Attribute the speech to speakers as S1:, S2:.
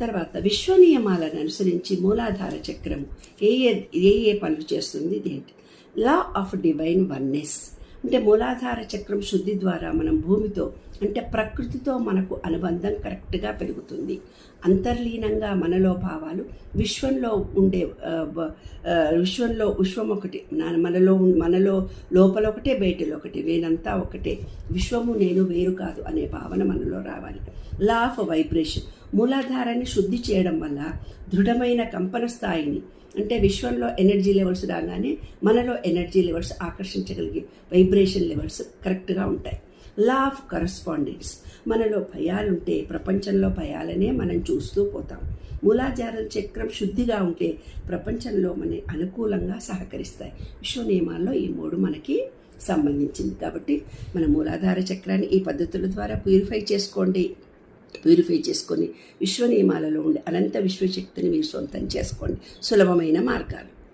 S1: తర్వాత విశ్వ నియమాలను అనుసరించి మూలాధార చక్రం ఏ ఏ ఏ ఏ పనులు చేస్తుంది ఏంటి? లా ఆఫ్ డివైన్ వన్నెస్ అంటే మూలాధార చక్రం శుద్ధి ద్వారా మనం భూమితో అంటే ప్రకృతితో మనకు అనుబంధం కరెక్ట్గా పెరుగుతుంది. అంతర్లీనంగా మనలో భావాలు విశ్వంలో ఉండే విశ్వంలో విశ్వం ఒకటి మనలో మనలో లోపల ఒకటే బయటలో ఒకటి నేనంతా ఒకటే విశ్వము నేను వేరు కాదు అనే భావన మనలో రావాలి. లా ఆఫ్ వైబ్రేషన్ మూలాధారాన్ని శుద్ధి చేయడం వల్ల దృఢమైన కంపన స్థాయిని అంటే విశ్వంలో ఎనర్జీ లెవెల్స్ రాగానే మనలో ఎనర్జీ లెవెల్స్ ఆకర్షించగలిగే వైబ్రేషన్ లెవెల్స్ కరెక్ట్గా ఉంటాయి. Law of correspondence. మనలో భయాలుంటే ప్రపంచంలో భయాలనే మనం చూస్తూ పోతాం. మూలాధార చక్రం శుద్ధిగా ఉంటే ప్రపంచంలో మన అనుకూలంగా సహకరిస్తాయి. విశ్వ నియమాల్లో ఈ మూడు మనకి సంబంధించింది. కాబట్టి మన మూలాధార చక్రాన్ని ఈ పద్ధతుల ద్వారా ప్యూరిఫై చేసుకోండి. ప్యూరిఫై చేసుకొని విశ్వనియమాలలో ఉండే అనంత విశ్వశక్తిని మీరు సొంతం చేసుకోండి. సులభమైన మార్గాలు.